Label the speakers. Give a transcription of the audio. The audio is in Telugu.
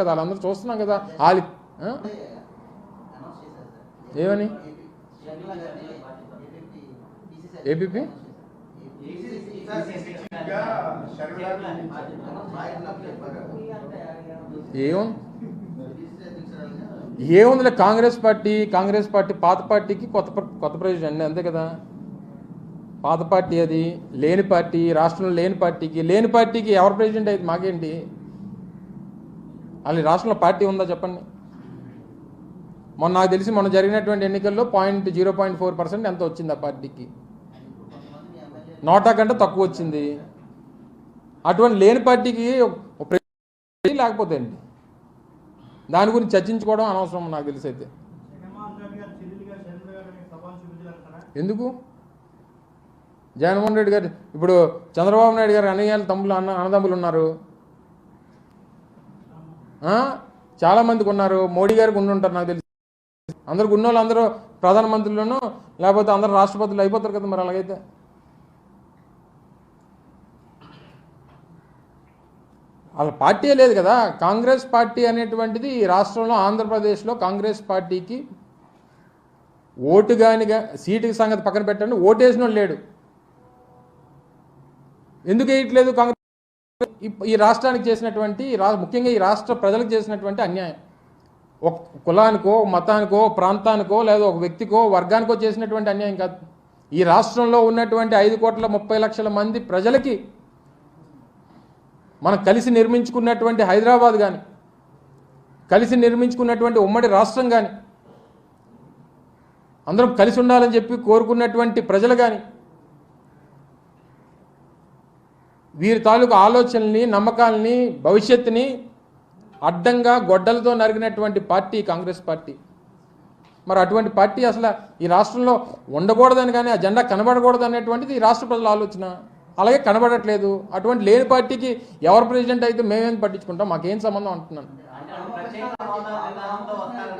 Speaker 1: కదా వాళ్ళందరూ చూస్తున్నాం కదా వాళ్ళు ఏమని? ఏపీపీ? ఏముంది ఏముందిలే కాంగ్రెస్ పార్టీ కాంగ్రెస్ పార్టీ పాత పార్టీకి కొత్త కొత్త కొత్త ప్రెసిడెంట్ అంతే కదా. పాత పార్టీ అది లేని పార్టీ రాష్ట్రంలో లేని పార్టీకి లేని పార్టీకి ఎవరు ప్రెసిడెంట్ అయితే మాకేంటి? వాళ్ళు రాష్ట్రంలో పార్టీ ఉందా చెప్పండి? మొన్న నాకు తెలిసి మొన్న జరిగినటువంటి ఎన్నికల్లో point zero point four percent ఎంత వచ్చింది ఆ పార్టీకి? నోటా కంటే తక్కువ వచ్చింది. అటువంటి లేని పార్టీకి ఒక లేకపోతే అండి దాని గురించి చర్చించుకోవడం అనవసరం నాకు తెలిసి అయితే. ఎందుకు? జగన్మోహన్ రెడ్డి గారు ఇప్పుడు చంద్రబాబు నాయుడు గారు అన్నయ్యలు తమ్ములు అన్న అన్నదమ్ములు ఉన్నారు. ఆ? చాలా మందికి ఉన్నారు మోడీ గారికి ఉండుంటారు నాకు తెలిసి. అందరికి ఉన్న వాళ్ళు అందరూ ప్రధానమంత్రులను లేకపోతే అందరూ రాష్ట్రపతులు అయిపోతారు కదా మరి అలాగైతే. వాళ్ళ పార్టీ లేదు కదా. కాంగ్రెస్ పార్టీ అనేటువంటిది ఈ రాష్ట్రంలో ఆంధ్రప్రదేశ్లో కాంగ్రెస్ పార్టీకి ఓటు కానిగా సీటు సంగతి పక్కన పెట్టండి. ఓటేసిన లేడు. ఎందుకు వేయట్లేదు కాంగ్రెస్ ఈ- రాష్ట్రానికి చేసినటువంటి ముఖ్యంగా ఈ రాష్ట్ర ప్రజలకు చేసినటువంటి అన్యాయం. ఒక కులానికో మతానికో ప్రాంతానికో లేదా ఒక వ్యక్తికో వర్గానికో చేసినటువంటి అన్యాయం కాదు. ఈ రాష్ట్రంలో ఉన్నటువంటి ఐదు కోట్ల ముప్పై లక్షల మంది ప్రజలకి మనం కలిసి నిర్మించుకున్నటువంటి హైదరాబాద్ కానీ కలిసి నిర్మించుకున్నటువంటి ఉమ్మడి రాష్ట్రం కానీ అందరం కలిసి ఉండాలని చెప్పి కోరుకున్నటువంటి ప్రజలు కానీ వీరి తాలూకు ఆలోచనల్ని నమ్మకాలని భవిష్యత్తుని అడ్డంగా గొడ్డలతో నరిగినటువంటి పార్టీ కాంగ్రెస్ పార్టీ. మరి అటువంటి పార్టీ అసలు ఈ రాష్ట్రంలో ఉండకూడదని కానీ ఆ జెండా కనబడకూడదు అనేటువంటిది ఈ రాష్ట్ర ప్రజల ఆలోచన. అలాగే కనబడట్లేదు. అటువంటి లేని పార్టీకి ఎవరు ప్రెసిడెంట్ అయితే మేమేం పట్టించుకుంటాం? మాకేం సంబంధం అంటున్నాను.
Speaker 2: ప్రత్యేక హోదా నినాదంతో వస్తారని